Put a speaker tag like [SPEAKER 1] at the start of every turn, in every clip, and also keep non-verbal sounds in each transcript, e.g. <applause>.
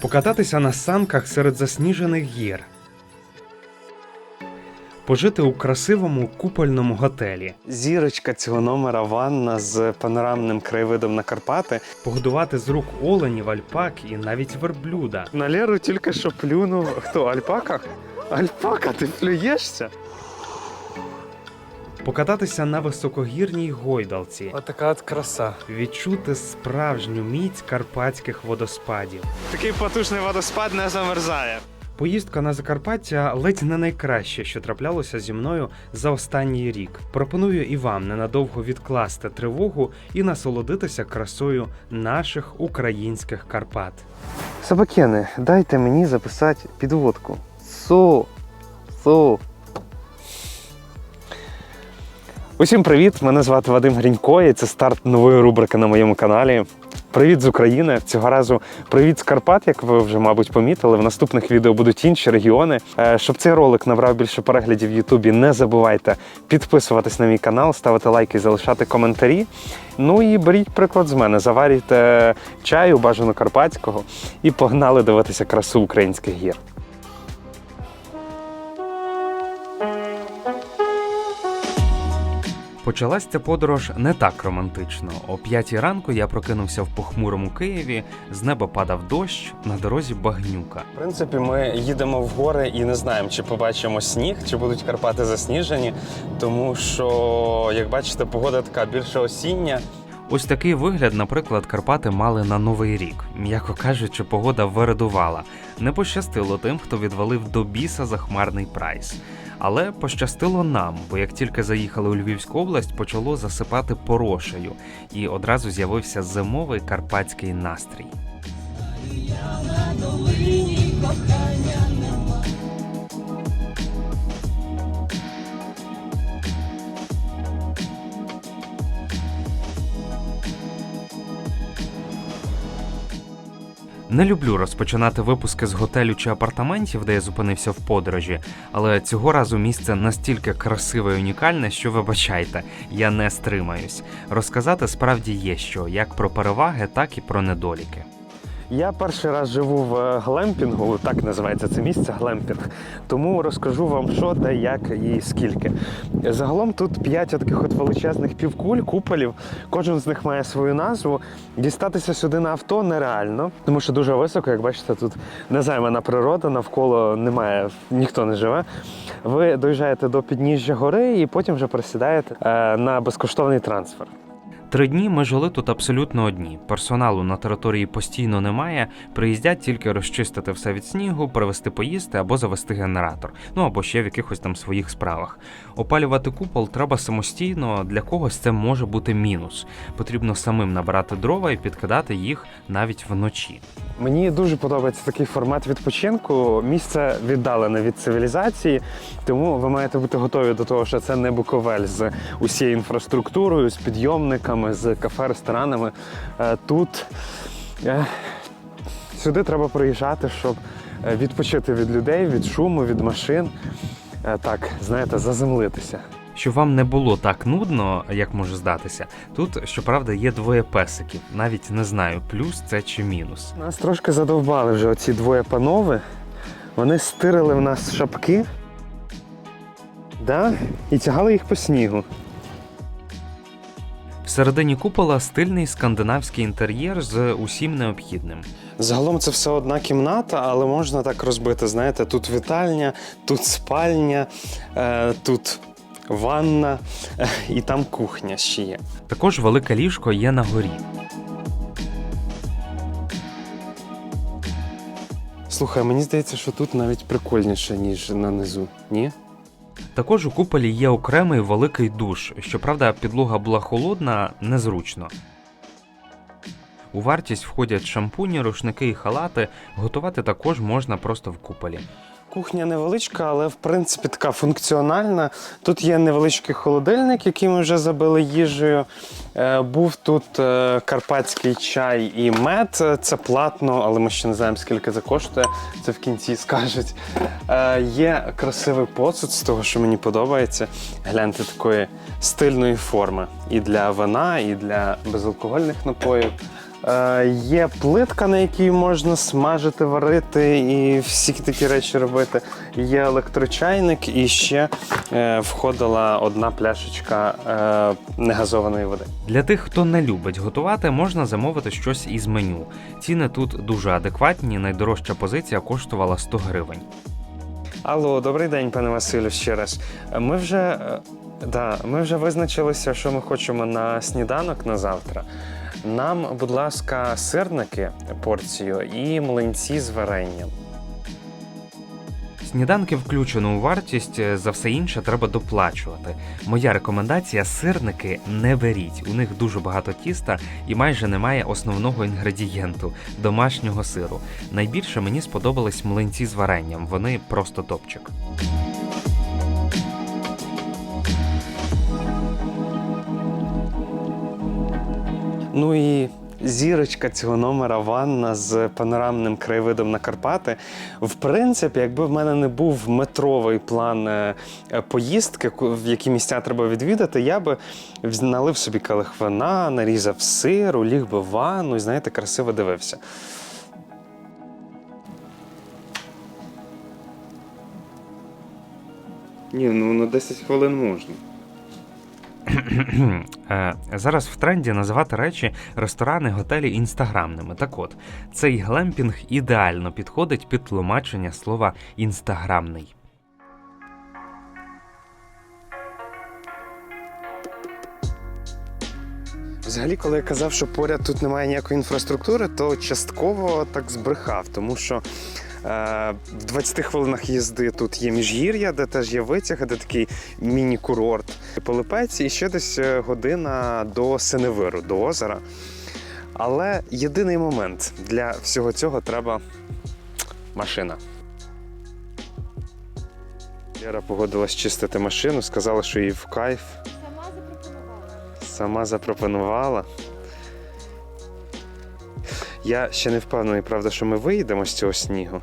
[SPEAKER 1] покататися на санках серед засніжених гір, пожити у красивому купольному готелі,
[SPEAKER 2] Зірочка цього номера ванна з панорамним краєвидом на Карпати.
[SPEAKER 1] погодувати з рук оленів, альпак і навіть верблюда,
[SPEAKER 2] На Леру тільки що плюнув. Хто? Альпака? Альпака, ти плюєшся?
[SPEAKER 1] Покататися на високогірній гойдалці,
[SPEAKER 2] Отака от краса.
[SPEAKER 1] відчути справжню міць карпатських водоспадів.
[SPEAKER 2] Такий потужний водоспад не замерзає.
[SPEAKER 1] Поїздка на Закарпаття ледь не найкраще, що траплялося зі мною за останній рік. Пропоную і вам ненадовго відкласти тривогу і насолодитися красою наших українських Карпат.
[SPEAKER 2] Собакени, дайте мені записати підводку. Су. Су. Усім привіт! Мене звати Вадим Грінько, і це старт нової рубрики на моєму каналі. Привіт з України. Цього разу привіт з Карпат, як ви вже, мабуть, помітили. В наступних відео будуть інші регіони. Е, Щоб цей ролик набрав більше переглядів в Ютубі, не забувайте підписуватись на мій канал, ставити лайки, залишати коментарі. Ну і беріть приклад з мене, заварюйте чаю, бажано карпатського, і погнали дивитися красу українських гір.
[SPEAKER 1] Почалась ця подорож не так романтично. О п'ятій ранку я прокинувся в похмурому Києві, з неба падав дощ, на дорозі багнюка.
[SPEAKER 2] В принципі, ми їдемо в гори і не знаємо, чи побачимо сніг, чи будуть Карпати засніжені, тому що, як бачите, погода така більше осіння.
[SPEAKER 1] Ось такий вигляд, наприклад, Карпати мали на новий рік. М'яко кажучи, погода вирадувала. Не пощастило тим, хто відвалив до біса захмарний прайс. Але пощастило нам, бо як тільки заїхали у Львівську область, почало засипати порошею, і одразу з'явився зимовий карпатський настрій. Не люблю розпочинати випуски з готелю чи апартаментів, де я зупинився в подорожі, але цього разу місце настільки красиве і унікальне, що вибачайте, я не стримаюсь. Розказати справді є що як про переваги, так і про недоліки.
[SPEAKER 2] Я перший раз живу в е, глемпінгу, так називається це місце глемпінг. Тому розкажу вам, що, де, як і скільки. Загалом тут п'ять таких от величезних півкуль, куполів. Кожен з них має свою назву. Дістатися сюди на авто нереально, тому що дуже високо, як бачите, тут незаймана природа, навколо немає, ніхто не живе. Ви доїжджаєте до підніжжя гори і потім вже присідаєте е, на безкоштовний трансфер.
[SPEAKER 1] Три дні ми жили тут абсолютно одні. Персоналу на території постійно немає. Приїздять тільки розчистити все від снігу, привезти поїсти або завести генератор, ну або ще в якихось там своїх справах. Опалювати купол треба самостійно. Для когось це може бути мінус. Потрібно самим набирати дрова і підкидати їх навіть вночі.
[SPEAKER 2] Мені дуже подобається такий формат відпочинку. Місце віддалене від цивілізації, тому ви маєте бути готові до того, що це не Буковель з усією інфраструктурою, з підйомниками, з кафе, ресторанами. Е, Тут е, сюди треба приїжджати, щоб е, відпочити від людей, від шуму, від машин. Так, знаєте, заземлитися.
[SPEAKER 1] Щоб вам не було так нудно, як може здатися, тут щоправда є двоє песиків. Навіть не знаю, плюс це чи мінус.
[SPEAKER 2] Нас трошки задовбали вже оці двоє панове. Вони стирили в нас шапки да? і тягали їх по снігу.
[SPEAKER 1] Всередині купола стильний скандинавський інтер'єр з усім необхідним.
[SPEAKER 2] Загалом це все одна кімната, але можна так розбити. Знаєте, тут вітальня, тут спальня, е, тут ванна е, і там кухня ще є.
[SPEAKER 1] Також велике ліжко є на горі.
[SPEAKER 2] Слухай, мені здається, що тут навіть прикольніше, ніж на низу. Ні?
[SPEAKER 1] Також у куполі є окремий великий душ. Щоправда, підлога була холодна, незручно. У вартість входять шампуні, рушники і халати. Готувати також можна просто в куполі.
[SPEAKER 2] Кухня невеличка, але в принципі така функціональна. Тут є невеличкий холодильник, який ми вже забили їжею. Е, був тут е, карпатський чай і мед. Це платно, але ми ще не знаємо, скільки це коштує. Це в кінці скажуть. Е, є красивий посуд з того, що мені подобається. Гляньте такої стильної форми. І для вина, і для безалкогольних напоїв. Е, є плитка, на якій можна смажити, варити і всі такі речі робити. Є електрочайник, і ще е, входила одна пляшечка е, негазованої води.
[SPEAKER 1] Для тих, хто не любить готувати, можна замовити щось із меню. Ціни тут дуже адекватні. Найдорожча позиція коштувала 100 гривень.
[SPEAKER 2] Алло, добрий день, пане Василю, ще раз. Ми вже, да, ми вже визначилися, що ми хочемо на сніданок на завтра. Нам, будь ласка, сирники порцію і млинці з варенням.
[SPEAKER 1] Сніданки включено у вартість, за все інше треба доплачувати. Моя рекомендація: сирники не беріть. У них дуже багато тіста і майже немає основного інгредієнту домашнього сиру. Найбільше мені сподобались млинці з варенням. Вони просто топчик.
[SPEAKER 2] Ну і зірочка цього номера ванна з панорамним краєвидом на Карпати. В принципі, якби в мене не був метровий план е, поїздки, в які місця треба відвідати, я би налив собі келих вина, нарізав сиру, ліг би в ванну і, знаєте, красиво дивився. Ні, ну на 10 хвилин можна.
[SPEAKER 1] Е, Зараз в тренді називати речі ресторани, готелі інстаграмними. Так от, цей глемпінг ідеально підходить під тлумачення слова інстаграмний.
[SPEAKER 2] Взагалі, коли я казав, що поряд тут немає ніякої інфраструктури, то частково так збрехав, тому що е, в 20 хвилинах їзди тут є міжгір'я, де теж є витяг, де такий міні-курорт Полипець, і ще десь е, година до Синевиру, до озера. Але єдиний момент для всього цього треба машина. Лера погодилась чистити машину, сказала, що їй в кайф.
[SPEAKER 3] Сама запропонувала.
[SPEAKER 2] Сама запропонувала. Я ще не впевнений, правда, що ми виїдемо з цього снігу.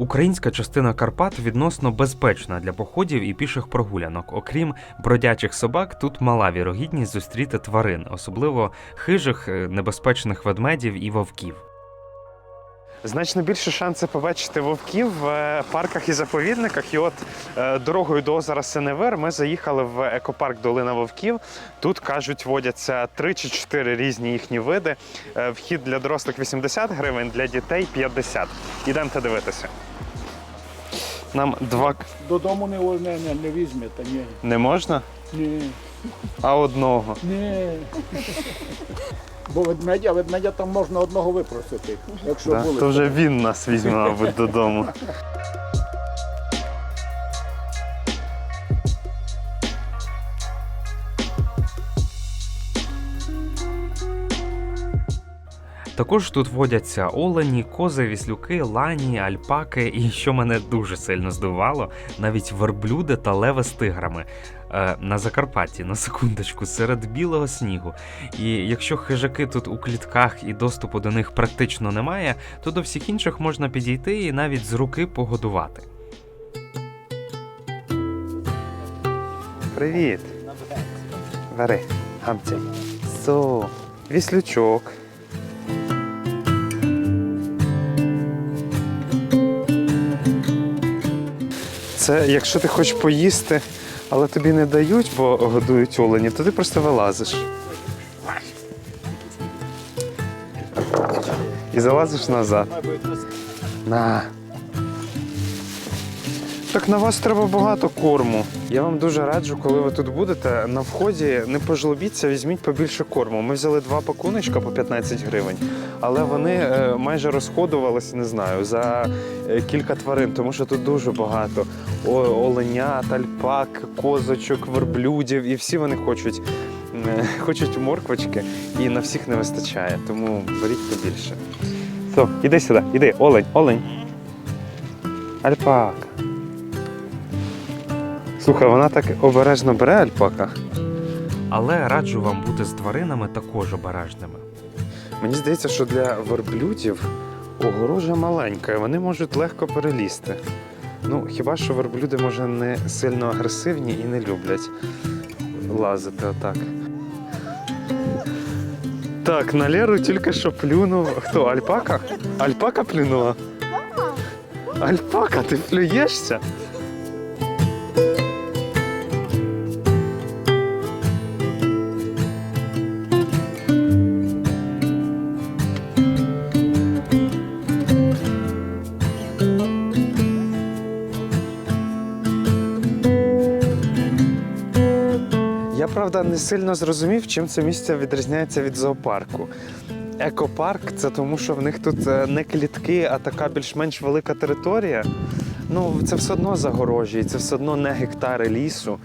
[SPEAKER 1] Українська частина Карпат відносно безпечна для походів і піших прогулянок. Окрім бродячих собак, тут мала вірогідність зустріти тварин, особливо хижих, е, небезпечних ведмедів і вовків.
[SPEAKER 2] Значно більше шанси побачити вовків в е, парках і заповідниках. І от е, дорогою до озера Сеневер ми заїхали в екопарк Долина Вовків. Тут кажуть, водяться три чи чотири різні їхні види. Е, Вхід для дорослих 80 гривень, для дітей 50. Ідемте дивитися. Нам два
[SPEAKER 4] Додому не, не, не, не візьмете, ні.
[SPEAKER 2] не можна,
[SPEAKER 4] Ні.
[SPEAKER 2] а одного.
[SPEAKER 4] Ні. Бо ведмедя, ведмедя там можна одного випросити, якщо
[SPEAKER 2] Да?
[SPEAKER 4] були.
[SPEAKER 2] То вже він нас візьме, мабуть, додому. <laughs>
[SPEAKER 1] Також тут водяться олені, кози, віслюки, лані, альпаки, і що мене дуже сильно здивувало, навіть верблюди та леви з тиграми. Е, на Закарпатті, на секундочку, серед білого снігу. І якщо хижаки тут у клітках і доступу до них практично немає, то до всіх інших можна підійти і навіть з руки погодувати.
[SPEAKER 2] Привіт. Бери, гамцяй. Со, віслючок. Це якщо ти хочеш поїсти, але тобі не дають, бо годують олені, то ти просто вилазиш. І залазиш назад. На. Так на вас треба багато корму. Я вам дуже раджу, коли ви тут будете, на вході не пожлобіться, візьміть побільше корму. Ми взяли два пакуночка по 15 гривень, але вони е, майже розходувалися, не знаю, за е, кілька тварин, тому що тут дуже багато О, оленят, альпак, козочок, верблюдів, і всі вони хочуть, е, <laughs> хочуть морквочки, і на всіх не вистачає. Тому беріть побільше. Все, іди сюди, іди, олень, олень. Альпак. Слухай, вона так обережно бере альпака.
[SPEAKER 1] Але раджу вам бути з тваринами також обережними.
[SPEAKER 2] Мені здається, що для верблюдів огорожа маленька, і вони можуть легко перелізти. Ну, хіба що верблюди, може, не сильно агресивні і не люблять лазити отак. Так, на Леру тільки що плюнув. Хто? Альпака? Альпака плюнула? Альпака, ти плюєшся? Правда не сильно зрозумів, чим це місце відрізняється від зоопарку. Екопарк це тому, що в них тут е, не клітки, а така більш-менш велика територія. Ну, це все одно загорожі, це все одно не гектари лісу.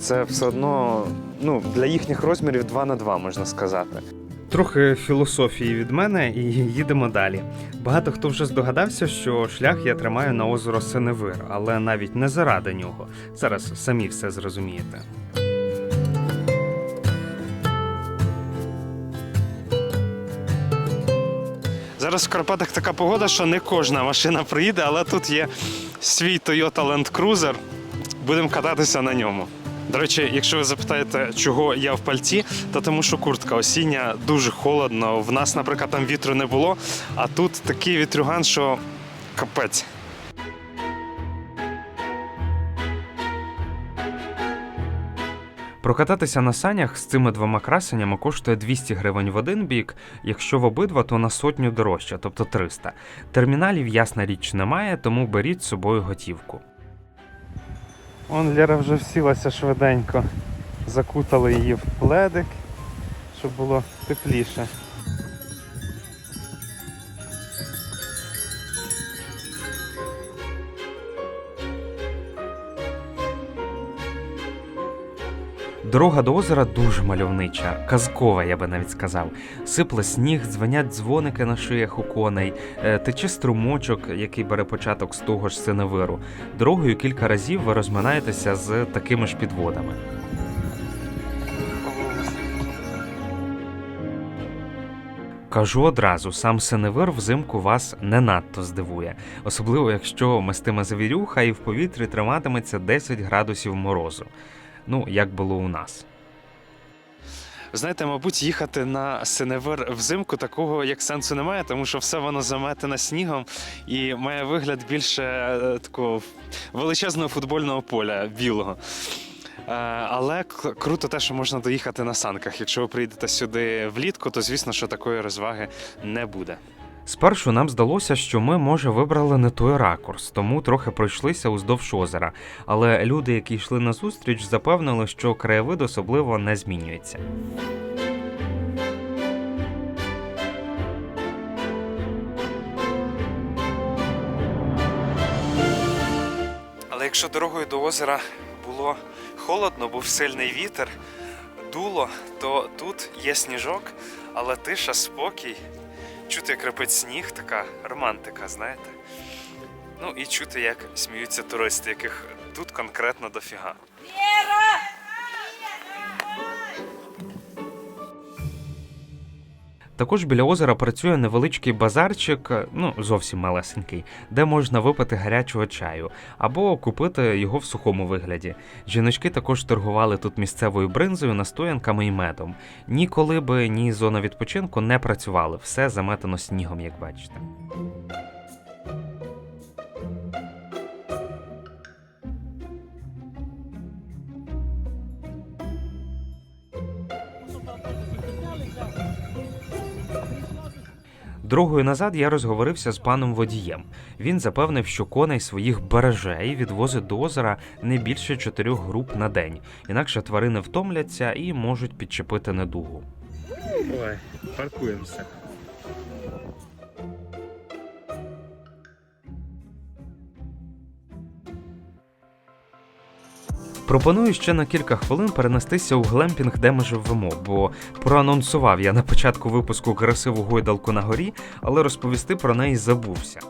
[SPEAKER 2] Це все одно ну, для їхніх розмірів 2 на 2, можна сказати. Трохи філософії від мене і їдемо далі. Багато хто вже здогадався, що шлях я тримаю на озеро Синевир, але навіть не заради нього. Зараз самі все зрозумієте. Зараз в Карпатах така погода, що не кожна машина приїде, але тут є свій Toyota Land Cruiser. Будемо кататися на ньому. До речі, якщо ви запитаєте, чого я в пальці, то тому що куртка осіння дуже холодно. В нас, наприклад, там вітру не було, а тут такий вітрюган, що капець. Прокататися на санях з цими двома красеннями коштує 200 гривень в один бік, якщо в обидва, то на сотню дорожче, тобто 300. Терміналів, ясна річ, немає, тому беріть з собою готівку. Он Лера вже всілася швиденько. Закутали її в пледик, щоб було тепліше. Дорога до озера дуже мальовнича, казкова, я би навіть сказав. Сипле сніг, дзвенять дзвоники на шиях у коней, е, тече струмочок, який бере початок з того ж синевиру. Дорогою кілька разів ви розминаєтеся з такими ж підводами. Кажу одразу, сам синевир взимку вас не надто здивує, особливо якщо мистиме завірюха і в повітрі триматиметься 10 градусів морозу. Ну, як було у нас. Знаєте, мабуть, їхати на синевир взимку такого як сенсу немає, тому що все воно заметене снігом і має вигляд більше е, такого величезного футбольного поля білого. Е, Але круто те, що можна доїхати на санках. Якщо ви приїдете сюди влітку, то звісно, що такої розваги не буде. Спершу нам здалося, що ми, може, вибрали не той ракурс, тому трохи пройшлися уздовж озера. Але люди, які йшли на зустріч, запевнили, що краєвид особливо не змінюється. Але якщо дорогою до озера було холодно, був сильний вітер, дуло, то тут є сніжок, але тиша, спокій. Чути, як репить сніг, така романтика, знаєте. Ну і чути, як сміються туристи, яких тут конкретно дофіга. Також біля озера працює невеличкий базарчик, ну зовсім малесенький, де можна випити гарячого чаю або купити його в сухому вигляді. Жіночки також торгували тут місцевою бринзою, настоянками і медом. Ніколи би ні зона відпочинку не працювали, все заметено снігом, як бачите. Дорогою назад я розговорився з паном водієм. Він запевнив, що коней своїх береже і відвозить до озера не більше чотирьох груп на день, інакше тварини втомляться і можуть підчепити недугу. Давай, паркуємося. Пропоную ще на кілька хвилин перенестися у глемпінг, де ми живемо, бо проанонсував я на початку випуску красиву гойдалку на горі, але розповісти про неї забувся.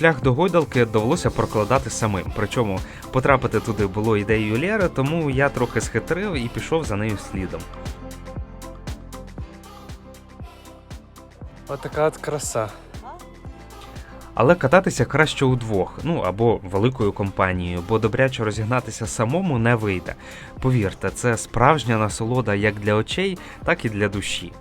[SPEAKER 2] Шлях до гойдалки довелося прокладати самим. Причому потрапити туди було ідеєю Лєри, тому я трохи схитрив і пішов за нею слідом.
[SPEAKER 5] Отака от краса.
[SPEAKER 2] Але кататися краще удвох, ну або великою компанією, бо добряче розігнатися самому не вийде. Повірте, це справжня насолода як для очей, так і для душі.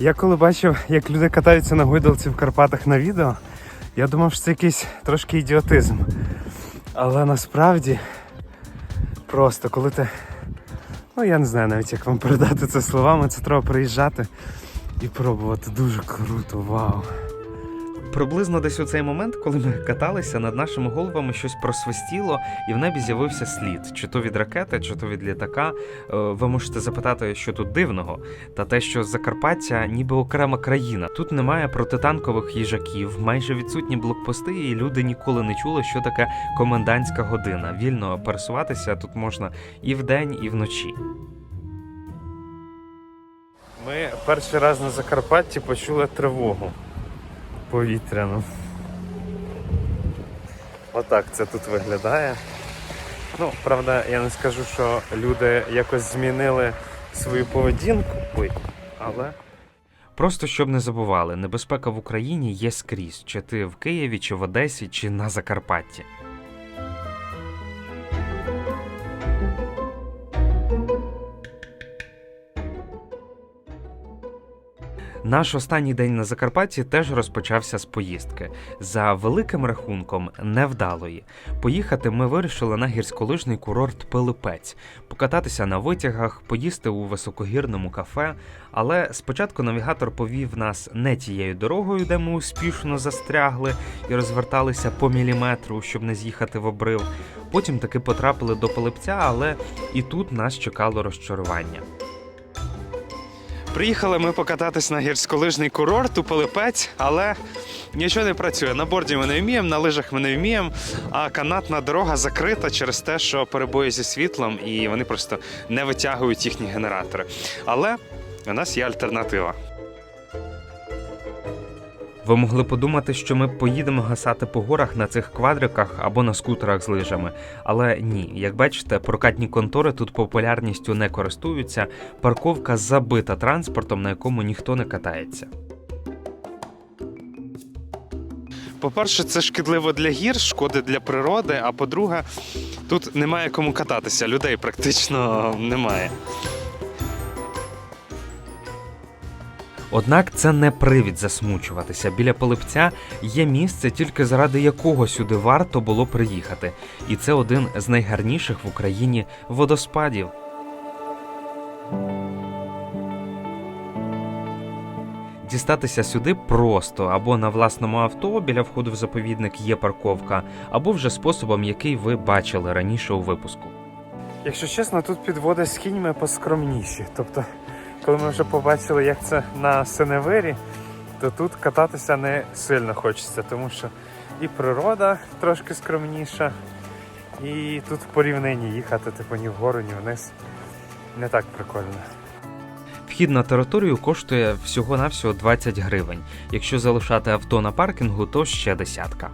[SPEAKER 5] Я коли бачив, як люди катаються на гойдалці в Карпатах на відео, я думав, що це якийсь трошки ідіотизм. Але насправді просто коли ти. Ну я не знаю навіть як вам передати це словами, це треба приїжджати і пробувати. Дуже круто, вау.
[SPEAKER 2] Приблизно десь у цей момент, коли ми каталися, над нашими головами щось просвистіло, і в небі з'явився слід, чи то від ракети, чи то від літака. Е, Ви можете запитати, що тут дивного, та те, що Закарпаття ніби окрема країна. Тут немає протитанкових їжаків, майже відсутні блокпости, і люди ніколи не чули, що таке комендантська година. Вільно пересуватися тут можна і вдень, і вночі.
[SPEAKER 5] Ми перший раз на Закарпатті почули тривогу повітряну. Отак це тут виглядає. Ну, правда, я не скажу, що люди якось змінили свою поведінку, але
[SPEAKER 2] Просто щоб не забували, небезпека в Україні є скрізь, чи ти в Києві, чи в Одесі, чи на Закарпатті. Наш останній день на Закарпатті теж розпочався з поїздки. За великим рахунком невдалої. Поїхати ми вирішили на гірськолижний курорт Пилипець, покататися на витягах, поїсти у високогірному кафе. Але спочатку навігатор повів нас не тією дорогою, де ми успішно застрягли і розверталися по міліметру, щоб не з'їхати в обрив. Потім таки потрапили до Пилипця, але і тут нас чекало розчарування.
[SPEAKER 5] Приїхали ми покататись на гірськолижний курорт у Пилипець, але нічого не працює. На борді ми не вміємо, на лижах ми не вміємо, а канатна дорога закрита через те, що перебої зі світлом, і вони просто не витягують їхні генератори. Але у нас є альтернатива.
[SPEAKER 2] Ви могли подумати, що ми поїдемо гасати по горах на цих квадриках або на скутерах з лижами. Але ні, як бачите, прокатні контори тут популярністю не користуються. Парковка забита транспортом, на якому ніхто не катається.
[SPEAKER 5] По-перше, це шкідливо для гір, шкоди для природи. А по-друге, тут немає кому кататися. Людей практично немає.
[SPEAKER 2] Однак це не привід засмучуватися. Біля Полипця є місце, тільки заради якого сюди варто було приїхати. І це один з найгарніших в Україні водоспадів. Дістатися сюди просто або на власному авто біля входу в заповідник є парковка, або вже способом, який ви бачили раніше у випуску.
[SPEAKER 5] Якщо чесно, тут підводи з кіньми поскромніші. Тобто, коли ми вже побачили, як це на Синевирі, то тут кататися не сильно хочеться, тому що і природа трошки скромніша, і тут в порівнянні їхати, типу, ні вгору, ні вниз. Не так прикольно.
[SPEAKER 2] Вхід на територію коштує всього-навсього 20 гривень. Якщо залишати авто на паркінгу, то ще десятка.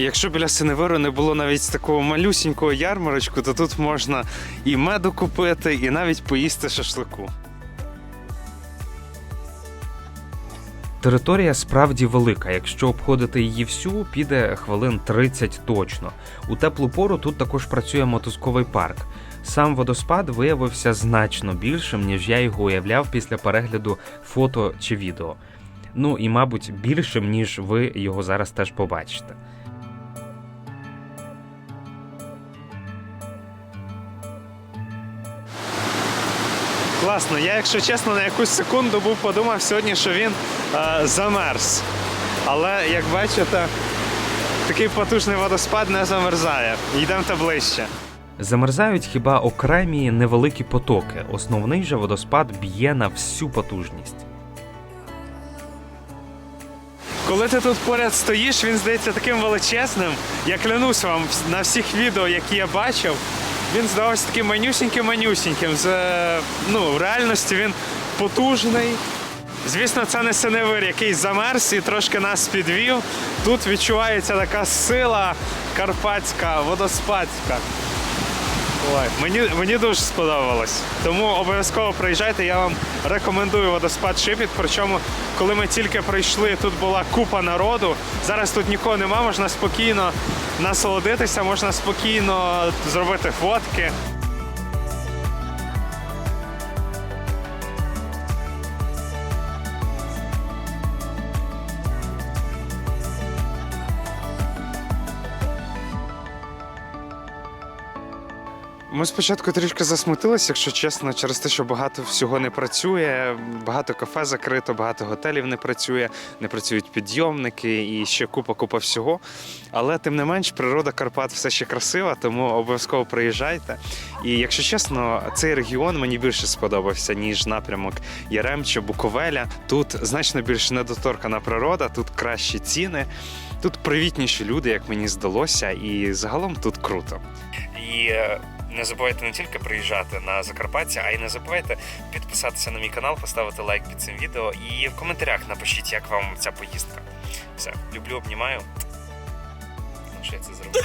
[SPEAKER 5] Якщо біля Синевиру не було навіть такого малюсінького ярмарочку, то тут можна і меду купити, і навіть поїсти шашлику.
[SPEAKER 2] Територія справді велика. Якщо обходити її всю, піде хвилин 30 точно. У теплу пору тут також працює мотузковий парк. Сам водоспад виявився значно більшим, ніж я його уявляв після перегляду фото чи відео. Ну і, мабуть, більшим, ніж ви його зараз теж побачите.
[SPEAKER 5] Класно, я, якщо чесно, на якусь секунду був подумав сьогодні, що він е, замерз. Але як бачите, такий потужний водоспад не замерзає. Йдемте ближче.
[SPEAKER 2] Замерзають хіба окремі невеликі потоки. Основний же водоспад б'є на всю потужність.
[SPEAKER 5] Коли ти тут поряд стоїш, він здається таким величезним. Я клянусь вам на всіх відео, які я бачив, він здавався таким манюсіньким-манюсіньким. Ну, в реальності він потужний. Звісно, це не синевир, який замерз і трошки нас підвів. Тут відчувається така сила карпатська, водоспадська.
[SPEAKER 2] Ой, мені, мені дуже сподобалось. Тому обов'язково приїжджайте. Я вам рекомендую водоспад Шипіт. Причому, коли ми тільки прийшли, тут була купа народу. Зараз тут нікого нема, можна спокійно насолодитися, можна спокійно зробити фотки. Ми спочатку трішки засмутилися, якщо чесно, через те, що багато всього не працює, багато кафе закрито, багато готелів не працює, не працюють підйомники і ще купа-купа всього. Але тим не менш, природа Карпат все ще красива, тому обов'язково приїжджайте. І якщо чесно, цей регіон мені більше сподобався, ніж напрямок Яремча, Буковеля. Тут значно більш недоторкана природа, тут кращі ціни, тут привітніші люди, як мені здалося, і загалом тут круто. І е, не забувайте не тільки приїжджати на Закарпаття, а й не забувайте підписатися на мій канал, поставити лайк під цим відео і в коментарях напишіть, як вам ця поїздка. Все, люблю, обнімаю. Ну, що я це зробив?